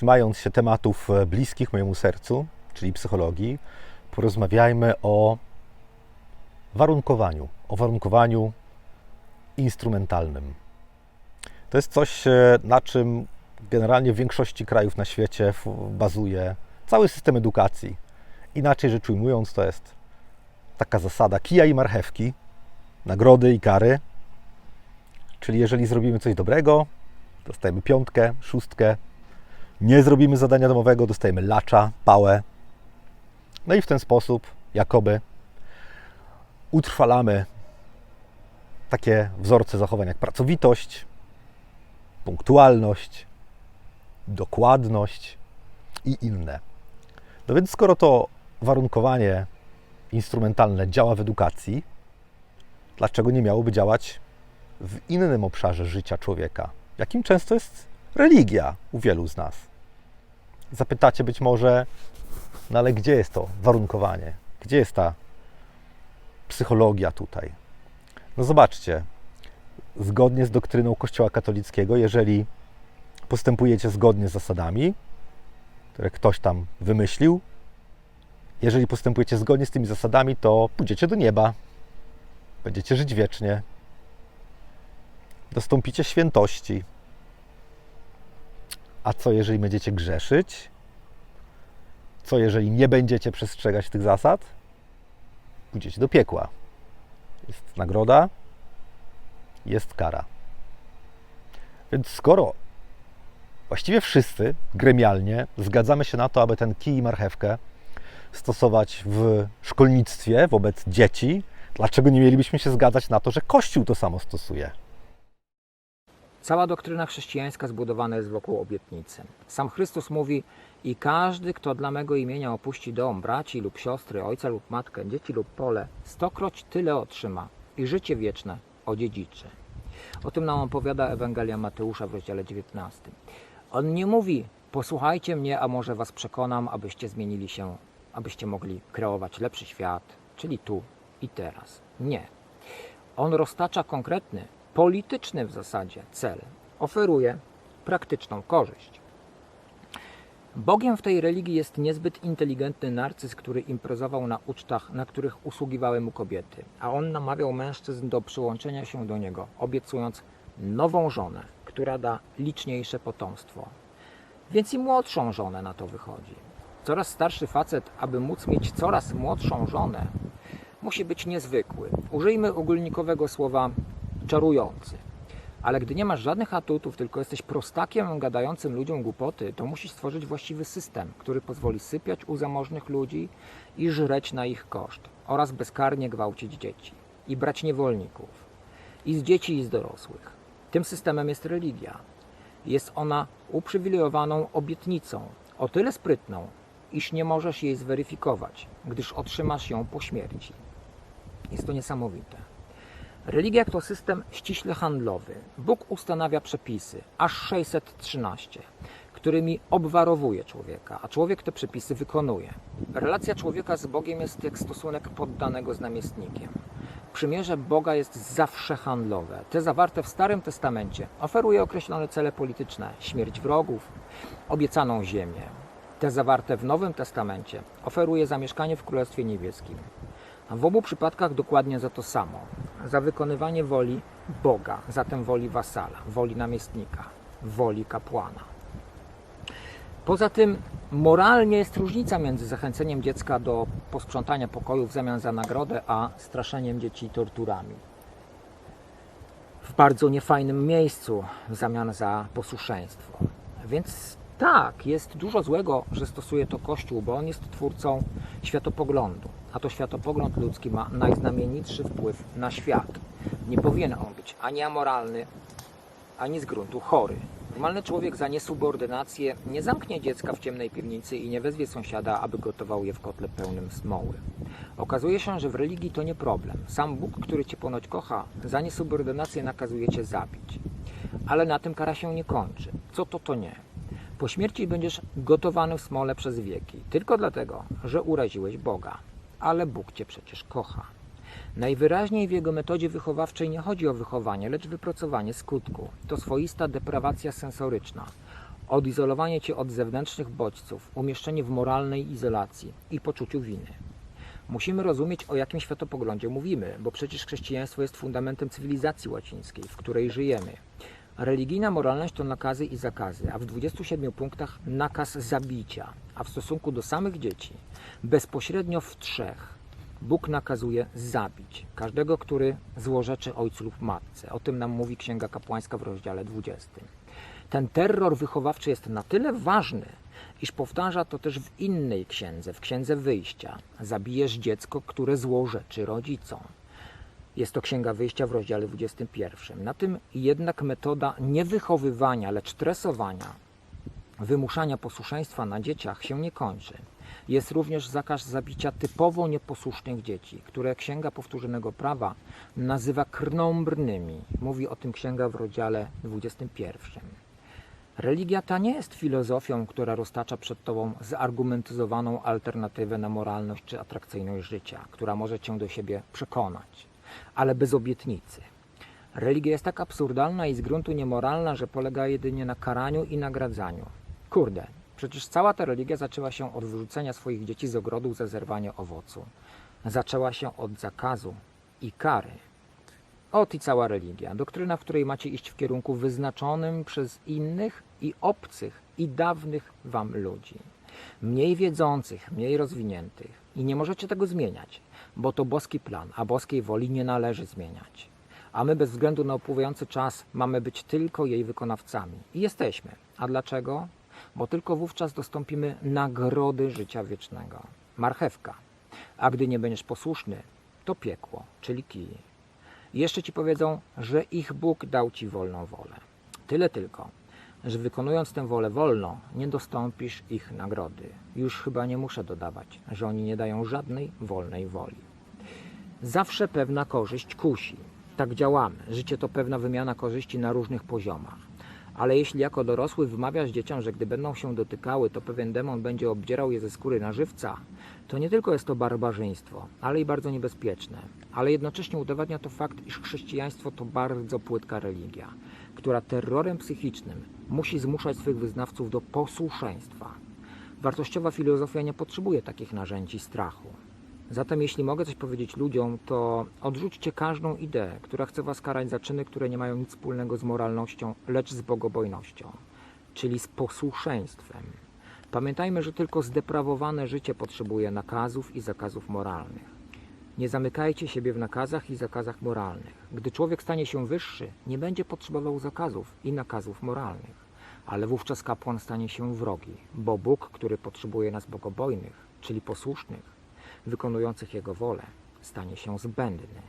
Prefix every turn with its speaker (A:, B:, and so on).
A: trzymając się tematów e, bliskich mojemu sercu, czyli psychologii, porozmawiajmy o warunkowaniu, o warunkowaniu instrumentalnym. To jest coś, e, na czym generalnie w większości krajów na świecie bazuje cały system edukacji. Inaczej rzecz ujmując, to jest taka zasada kija i marchewki, nagrody i kary. Czyli jeżeli zrobimy coś dobrego, dostajemy piątkę, szóstkę. Nie zrobimy zadania domowego, dostajemy lacza, pałę. No i w ten sposób, jakoby, utrwalamy takie wzorce zachowań jak pracowitość, punktualność, dokładność i inne. No więc skoro to warunkowanie instrumentalne działa w edukacji, dlaczego nie miałoby działać w innym obszarze życia człowieka, jakim często jest religia u wielu z nas? Zapytacie być może, no ale gdzie jest to warunkowanie? Gdzie jest ta psychologia tutaj? No zobaczcie, zgodnie z doktryną Kościoła katolickiego, jeżeli postępujecie zgodnie z zasadami, które ktoś tam wymyślił, jeżeli postępujecie zgodnie z tymi zasadami, to pójdziecie do nieba, będziecie żyć wiecznie, dostąpicie świętości. A co jeżeli będziecie grzeszyć? Co jeżeli nie będziecie przestrzegać tych zasad? Pójdziecie do piekła. Jest nagroda, jest kara. Więc skoro właściwie wszyscy gremialnie zgadzamy się na to, aby ten kij i marchewkę stosować w szkolnictwie wobec dzieci, dlaczego nie mielibyśmy się zgadzać na to, że Kościół to samo stosuje?
B: Cała doktryna chrześcijańska zbudowana jest wokół obietnicy. Sam Chrystus mówi: I każdy, kto dla mego imienia opuści dom, braci lub siostry, ojca lub matkę, dzieci lub pole, stokroć tyle otrzyma i życie wieczne odziedziczy. O tym nam opowiada Ewangelia Mateusza w rozdziale 19. On nie mówi: Posłuchajcie mnie, a może was przekonam, abyście zmienili się, abyście mogli kreować lepszy świat, czyli tu i teraz. Nie. On roztacza konkretny, polityczny w zasadzie cel. Oferuje praktyczną korzyść. Bogiem w tej religii jest niezbyt inteligentny narcyz, który imprezował na ucztach, na których usługiwały mu kobiety, a on namawiał mężczyzn do przyłączenia się do niego, obiecując nową żonę, która da liczniejsze potomstwo. Więc i młodszą żonę na to wychodzi. Coraz starszy facet, aby móc mieć coraz młodszą żonę, musi być niezwykły. Użyjmy ogólnikowego słowa czarujący. Ale gdy nie masz żadnych atutów, tylko jesteś prostakiem gadającym ludziom głupoty, to musisz stworzyć właściwy system, który pozwoli sypiać u zamożnych ludzi i żreć na ich koszt oraz bezkarnie gwałcić dzieci i brać niewolników i z dzieci i z dorosłych. Tym systemem jest religia. Jest ona uprzywilejowaną obietnicą, o tyle sprytną, iż nie możesz jej zweryfikować, gdyż otrzymasz ją po śmierci. Jest to niesamowite. Religia to system ściśle handlowy. Bóg ustanawia przepisy, aż 613, którymi obwarowuje człowieka, a człowiek te przepisy wykonuje. Relacja człowieka z Bogiem jest jak stosunek poddanego z namiestnikiem. Przymierze Boga jest zawsze handlowe. Te zawarte w Starym Testamencie oferuje określone cele polityczne, śmierć wrogów, obiecaną ziemię. Te zawarte w Nowym Testamencie oferuje zamieszkanie w Królestwie Niebieskim. W obu przypadkach dokładnie za to samo. Za wykonywanie woli Boga, zatem woli wasala, woli namiestnika, woli kapłana. Poza tym moralnie jest różnica między zachęceniem dziecka do posprzątania pokoju w zamian za nagrodę, a straszeniem dzieci torturami. W bardzo niefajnym miejscu w zamian za posłuszeństwo. Więc tak, jest dużo złego, że stosuje to Kościół, bo on jest twórcą światopoglądu. A to światopogląd ludzki ma najznamienitszy wpływ na świat. Nie powinien on być ani amoralny, ani z gruntu chory. Normalny człowiek za niesubordynację nie zamknie dziecka w ciemnej piwnicy i nie wezwie sąsiada, aby gotował je w kotle pełnym smoły. Okazuje się, że w religii to nie problem. Sam Bóg, który cię ponoć kocha, za niesubordynację nakazuje cię zabić. Ale na tym kara się nie kończy. Co to to nie? Po śmierci będziesz gotowany w smole przez wieki, tylko dlatego, że uraziłeś Boga. Ale Bóg cię przecież kocha. Najwyraźniej w jego metodzie wychowawczej nie chodzi o wychowanie, lecz wypracowanie skutku. To swoista deprawacja sensoryczna. odizolowanie cię od zewnętrznych bodźców, umieszczenie w moralnej izolacji i poczuciu winy. Musimy rozumieć, o jakim światopoglądzie mówimy, bo przecież chrześcijaństwo jest fundamentem cywilizacji łacińskiej, w której żyjemy. Religijna moralność to nakazy i zakazy, a w 27 punktach nakaz zabicia, a w stosunku do samych dzieci bezpośrednio w trzech Bóg nakazuje zabić każdego, który złorzeczy ojcu lub matce. O tym nam mówi Księga Kapłańska w rozdziale 20. Ten terror wychowawczy jest na tyle ważny, iż powtarza to też w innej księdze, w księdze wyjścia. Zabijesz dziecko, które złorzeczy rodzicom. Jest to Księga Wyjścia w rozdziale 21. Na tym jednak metoda nie wychowywania, lecz tresowania, wymuszania posłuszeństwa na dzieciach się nie kończy. Jest również zakaz zabicia typowo nieposłusznych dzieci, które Księga Powtórzonego Prawa nazywa krnąbrnymi. Mówi o tym Księga w rozdziale 21. Religia ta nie jest filozofią, która roztacza przed Tobą zargumentyzowaną alternatywę na moralność czy atrakcyjność życia, która może Cię do siebie przekonać, ale bez obietnicy. Religia jest tak absurdalna i z gruntu niemoralna, że polega jedynie na karaniu i nagradzaniu. Kurde, przecież cała ta religia zaczęła się od wyrzucenia swoich dzieci z ogrodu za zerwanie owocu. Zaczęła się od zakazu i kary. Ot i cała religia, doktryna, w której macie iść w kierunku wyznaczonym przez innych i obcych i dawnych wam ludzi. Mniej wiedzących, mniej rozwiniętych. I nie możecie tego zmieniać, bo to boski plan, a boskiej woli nie należy zmieniać. A my bez względu na upływający czas mamy być tylko jej wykonawcami. I jesteśmy. A dlaczego? Bo tylko wówczas dostąpimy nagrody życia wiecznego. Marchewka. A gdy nie będziesz posłuszny, to piekło, czyli kij. Jeszcze ci powiedzą, że ich Bóg dał ci wolną wolę. Tyle tylko, że wykonując tę wolę wolno, nie dostąpisz ich nagrody. Już chyba nie muszę dodawać, że oni nie dają żadnej wolnej woli. Zawsze pewna korzyść kusi. Tak działamy. Życie to pewna wymiana korzyści na różnych poziomach. Ale jeśli jako dorosły wymawiasz dzieciom, że gdy będą się dotykały, to pewien demon będzie obdzierał je ze skóry na żywca, to nie tylko jest to barbarzyństwo, ale i bardzo niebezpieczne. Ale jednocześnie udowadnia to fakt, iż chrześcijaństwo to bardzo płytka religia, która terrorem psychicznym musi zmuszać swych wyznawców do posłuszeństwa. Wartościowa filozofia nie potrzebuje takich narzędzi strachu. Zatem jeśli mogę coś powiedzieć ludziom, to odrzućcie każdą ideę, która chce was karać za czyny, które nie mają nic wspólnego z moralnością, lecz z bogobojnością, czyli z posłuszeństwem. Pamiętajmy, że tylko zdeprawowane życie potrzebuje nakazów i zakazów moralnych. Nie zamykajcie siebie w nakazach i zakazach moralnych. Gdy człowiek stanie się wyższy, nie będzie potrzebował zakazów i nakazów moralnych, ale wówczas kapłan stanie się wrogi, bo Bóg, który potrzebuje nas bogobojnych, czyli posłusznych, wykonujących Jego wolę, stanie się zbędny.